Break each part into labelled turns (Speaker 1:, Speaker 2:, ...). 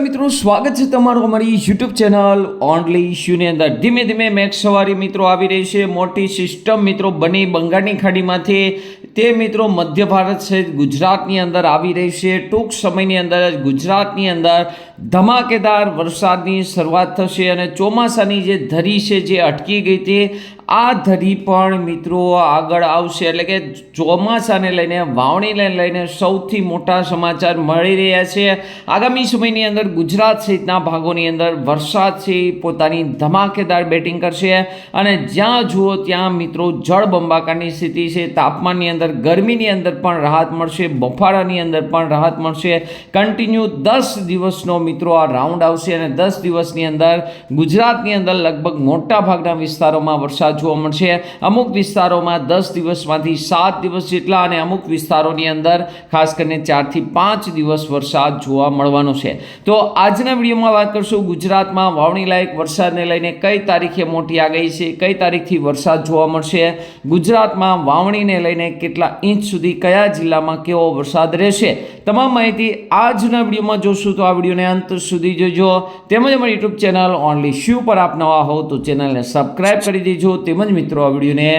Speaker 1: મિત્રો, સ્વાગત છે તમારું અમારી યુટ્યુબ ચેનલ ઓનલી ઇશ્યુની અંદર. ધીમે ધીમે મેઘ સવારી મિત્રો આવી રહી છે. મોટી સિસ્ટમ મિત્રો બની બંગાળની ખાડીમાંથી. તે મિત્રો મધ્ય ભારત સહિત ગુજરાતની અંદર આવી રહી છે. ટૂંક સમયની અંદર જ ગુજરાતની અંદર ધમાકેદાર વરસાદની શરૂઆત થશે અને ચોમાસાની જે ધરી છે, જે અટકી ગઈ હતી આ ધરી પણ મિત્રો આગળ આવશે. એટલે કે ચોમાસાને લઈને, વાવણીને લઈને સૌથી મોટા સમાચાર મળી રહ્યા છે. આગામી સમયની અંદર ગુજરાત સહિતના ભાગોની અંદર વરસાદ છે પોતાની ધમાકેદાર બેટિંગ કરશે. અને જ્યાં જુઓ ત્યાં મિત્રો જળબંબાકારની સ્થિતિ છે. તાપમાનની અંદર, ગરમીની અંદર પણ રાહત મળશે. બફારાની અંદર પણ રાહત મળશે. કન્ટિન્યુ દસ દિવસનો મિત્રો, આ રાઉન્ડ આવશે અને દસ દિવસની અંદર ગુજરાતની અંદર લગભગ મોટા ભાગના વિસ્તારોમાં વરસાદ જોવા મળશે. અમુક વિસ્તારોમાં દસ દિવસમાંથી સાત દિવસ જેટલા અને અમુક વિસ્તારોની અંદર ખાસ કરીને ચારથી પાંચ દિવસ વરસાદ જોવા મળવાનો છે. તો આજના વિડીયોમાં વાત કરશું ગુજરાતમાં વાવણી લાયક વરસાદને લઈને કઈ તારીખે મોટી આગાહી છે, કઈ તારીખથી વરસાદ જોવા મળશે, ગુજરાતમાં વાવણીને લઈને કેટલા ઇંચ સુધી કયા જિલ્લામાં કેવો વરસાદ રહેશે તમામ માહિતી આજના વિડીયોમાં જોશું તો આ વિડીયોને અંત સુધી જોજો. તેમજ અમારી યુટ્યુબ ચેનલ ઓનલી શ્યુ પર આપ નવા હો તો ચેનલને સબસ્ક્રાઈબ કરી દેજો. તેમજ મિત્રો, આ વિડીયોને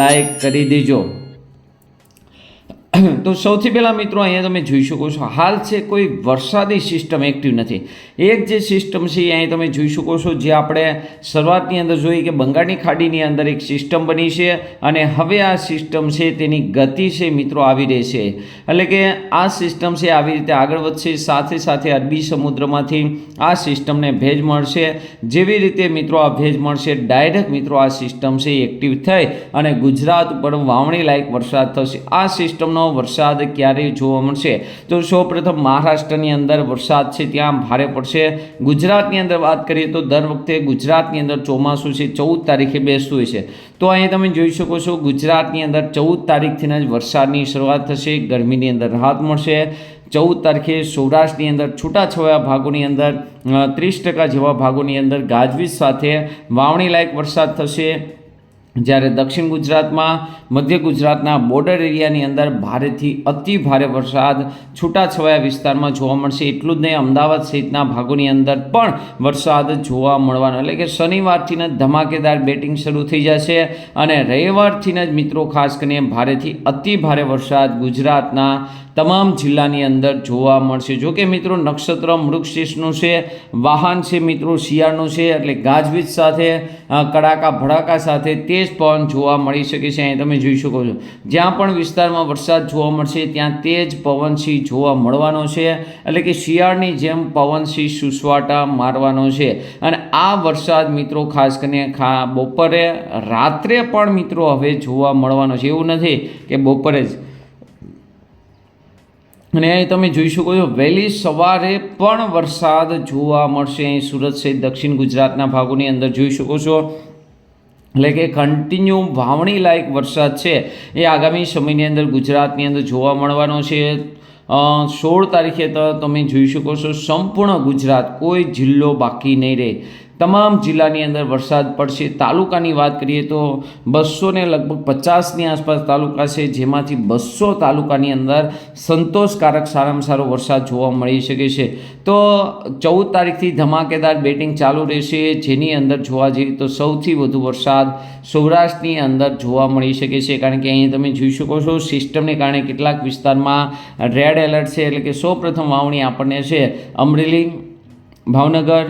Speaker 1: લાઈક કરી દેજો. તો સૌથી પહેલાં મિત્રો અહીંયા તમે જોઈ શકો છો, હાલ છે કોઈ વરસાદી સિસ્ટમ એક્ટિવ નથી. એક જે સિસ્ટમ છે એ અહીં તમે જોઈ શકો છો, જે આપણે શરૂઆતની અંદર જોઈ કે બંગાળની ખાડીની અંદર એક સિસ્ટમ બની છે અને હવે આ સિસ્ટમ છે તેની ગતિ છે મિત્રો આવી રહી છે. એટલે કે આ સિસ્ટમ છે આવી રીતે આગળ વધશે, સાથે સાથે અરબી સમુદ્રમાંથી આ સિસ્ટમને ભેજ મળશે. જેવી રીતે મિત્રો આ ભેજ મળશે ડાયરેક્ટ મિત્રો આ સિસ્ટમ છે એક્ટિવ થઈ અને ગુજરાત ઉપર વાવણી લાયક વરસાદ થશે. આ સિસ્ટમનો વરસાદ ક્યારે જોવા મળશે? તો સૌપ્રથમ મહારાષ્ટ્રની અંદર વરસાદ છે, ત્યાં ભારે પડશે. ગુજરાતની અંદર વાત કરીએ તો દર વખતે ગુજરાતની અંદર ચોમાસું છે, ચૌદ તારીખે બેસતું હોય છે. તો અહીં તમે જોઈ શકો છો, ગુજરાતની અંદર ચૌદ તારીખથી જ વરસાદની શરૂઆત થશે, ગરમીની અંદર રાહત મળશે. ચૌદ તારીખે સૌરાષ્ટ્રની અંદર છૂટાછવાયા ભાગોની અંદર ત્રીસ ટકા જેવા ભાગોની અંદર ગાજવીજ સાથે વાવણી લાયક વરસાદ થશે. જ્યારે દક્ષિણ ગુજરાતમાં, મધ્ય ગુજરાતના બોર્ડર એરિયાની અંદર ભારેથી અતિ ભારે વરસાદ છૂટાછવાયા વિસ્તારમાં જોવા મળશે. એટલું જ નહીં, અમદાવાદ સહિતના ભાગોની અંદર પણ વરસાદ જોવા મળવાનો. એટલે કે શનિવારથી જ ધમાકેદાર બેટિંગ શરૂ થઈ જશે અને રવિવારથી જ મિત્રો, ખાસ કરીને ભારેથી અતિ ભારે વરસાદ ગુજરાતના તમામ જિલ્લાની અંદર જોવા મળશે. જો કે મિત્રો, નક્ષત્ર મૃગશીષનું છે, વાહન છે મિત્રો, શિયાળનું છે, એટલે ગાજવીજ સાથે કડાકા, ભડાકા સાથે તેજ પવન જોવા મળી શકે છે, અહીં તમે જોઈ શકો છો. જ્યાં પણ વિસ્તારમાં વરસાદ જોવા મળશે, ત્યાં તેજ પવનસિંહ જોવા મળવાનો છે. એટલે કે શિયાળની જેમ પવનસિંહ સુસવાટા મારવાનો છે. અને આ વરસાદ મિત્રો, ખાસ કરીને ખા, બપોરે, રાત્રે પણ મિત્રો હવે જોવા મળવાનો છે. એવું નથી કે બપોરે જ. અને અહીં તમે જોઈ શકો છો, વહેલી સવારે પણ વરસાદ જોવા મળશે. અહીં સુરત સહિત દક્ષિણ ગુજરાતના ભાગોની અંદર જોઈ શકો છો. એટલે કે કન્ટિન્યુ વાવણી લાયક વરસાદ છે, એ આગામી સમયની અંદર ગુજરાતની અંદર જોવા મળવાનો છે. સોળ તારીખે તો તમે જોઈ શકો છો, સંપૂર્ણ ગુજરાત, કોઈ જિલ્લો બાકી નહીં રહે. તમામ જિલ્લાની અંદર વરસાદ પડશે. તાલુકાની વાત કરીએ તો બસોને લગભગ પચાસની આસપાસ તાલુકા છે, જેમાંથી બસો તાલુકાની અંદર સંતોષકારક સારામાં સારો વરસાદ જોવા મળી શકે છે. તો ચૌદ તારીખથી ધમાકેદાર બેટિંગ ચાલુ રહેશે. જેની અંદર જોવા જઈએ તો સૌથી વધુ વરસાદ સૌરાષ્ટ્રની અંદર જોવા મળી શકે છે. કારણ કે અહીં તમે જોઈ શકો છો, સિસ્ટમને કારણે કેટલાક વિસ્તારમાં રેડ એલર્ટ છે. એટલે કે સૌપ્રથમ વાવણી આપણને છે અમરેલી, ભાવનગર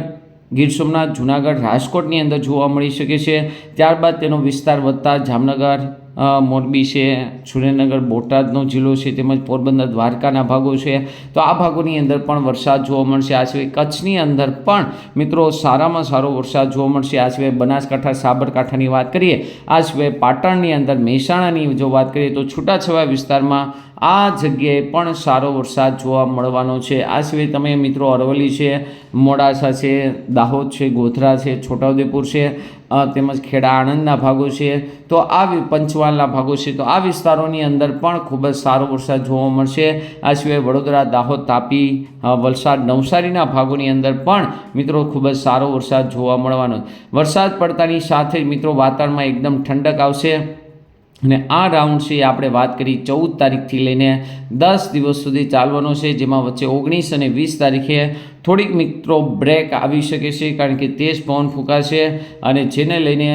Speaker 1: ગીર સોમનાથ જુનાગઢ રાજકોટની અંદર જોવા મળી શકે છે. ત્યારબાદ તેનો વિસ્તાર વધતા જામનગર મોરબી છે, સુરેન્દ્રનગર, બોટાદનો જિલ્લો છે, તેમજ પોરબંદર, દ્વારકાના ભાગો છે. તો આ ભાગોની અંદર પણ વરસાદ જોવા મળશે. આ સિવાય કચ્છની અંદર પણ મિત્રો સારામાં સારો વરસાદ જોવા મળશે. આ સિવાય બનાસકાંઠા, સાબરકાંઠાની વાત કરીએ, આ સિવાય પાટણની અંદર મહેસાણાની જો વાત કરીએ તો છૂટાછવાયા વિસ્તારમાં આ જગ્યાએ પણ સારો વરસાદ જોવા મળવાનો છે. આ સિવાય તમે મિત્રો અરવલ્લી છે, મોડાસા છે, દાહોદ છે, ગોધરા છે, છોટાઉદેપુર છે તેમજ ખેડા આણંદના ભાગો છે. તો આ પંચમહાલના ભાગો છે. તો આ વિસ્તારોની અંદર પણ ખૂબ જ સારો વરસાદ જોવા મળશે. આ સિવાય વડોદરા, દાહોદ, તાપી વલસાડ, નવસારીના ભાગોની અંદર પણ મિત્રો ખૂબ જ સારો વરસાદ જોવા મળવાનો વરસાદ પડતાની સાથે જ મિત્રો વાતાવરણમાં એકદમ ઠંડક આવશે. અને આ રાઉન્ડ છે આપણે વાત કરી ચૌદ તારીખથી લઈને દસ દિવસ સુધી ચાલવાનો છે. જેમાં વચ્ચે ઓગણીસ અને વીસ તારીખે થોડીક મિત્રો બ્રેક આવી શકે છે કારણ કે તેજ પવન ફૂંકાશે અને જેને લઈને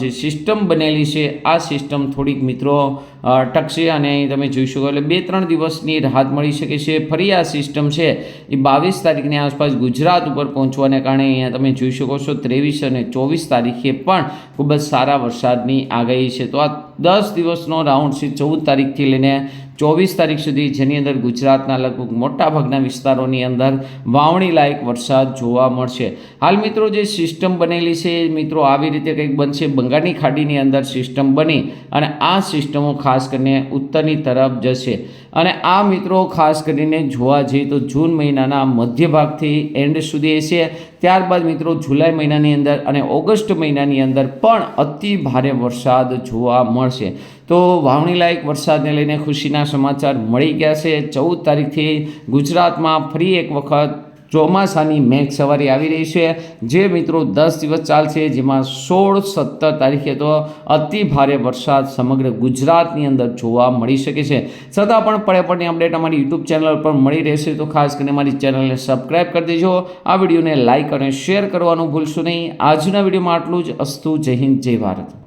Speaker 1: જે સિસ્ટમ બનેલી છે, આ સિસ્ટમ થોડીક મિત્રો ટકશે અને અહીં તમે જોઈ શકો એટલે બે ત્રણ દિવસની રાહત મળી શકે છે. ફરી આ સિસ્ટમ છે એ બાવીસ તારીખની આસપાસ ગુજરાત ઉપર પહોંચવાને કારણે અહીંયા તમે જોઈ શકો છો ત્રેવીસ અને ચોવીસ તારીખે પણ ખૂબ જ સારા વરસાદની આગાહી છે. તો આ દસ દિવસનો રાઉન્ડ છે, ચૌદ તારીખથી લઈને ચોવીસ તારીખ સુધી જેની અંદર ગુજરાતના લગભગ મોટાભાગના વિસ્તારોની અંદર વાવણી લાયક વરસાદ જોવા મળશે. હાલ મિત્રો જે સિસ્ટમ બનેલી છે મિત્રો આવી રીતે કંઈક બનશે. બંગાળની ખાડીની અંદર સિસ્ટમ બની અને આ સિસ્ટમો ખાસ કરીને ઉત્તરની તરફ જશે. અને આ મિત્રો ખાસ કરીને જોવા જઈએ તો જૂન મહિનાના મધ્ય ભાગથી એન્ડ સુધી હશે. ત્યારબાદ મિત્રો જુલાઈ મહિનાની અંદર અને ઓગસ્ટ મહિનાની અંદર પણ અતિ ભારે વરસાદ જોવા મળશે. તો વાવણી લાયક વરસાદને લઈને ખુશીના સમાચાર મળી ગયા છે. ચૌદ તારીખથી ગુજરાતમાં ફરી એક વખત ચોમાસાની મેઘ સવારી આવી રહી છે. જે મિત્રો દસ દિવસ ચાલશે, જેમાં સોળ સત્તર તારીખે તો અતિ ભારે વરસાદ સમગ્ર ગુજરાતની અંદર જોવા મળી શકે છે. છતાં પણ પડે પડની અપડેટ અમારી યુટ્યુબ ચેનલ પર મળી રહેશે, તો ખાસ કરીને મારી ચેનલને સબસ્ક્રાઈબ કરી દેજો. આ વિડીયોને લાઇક અને શેર કરવાનું ભૂલશો નહીં. આજના વિડીયોમાં આટલું જ. અસ્તુ, જય હિન્દ, જય ભારત.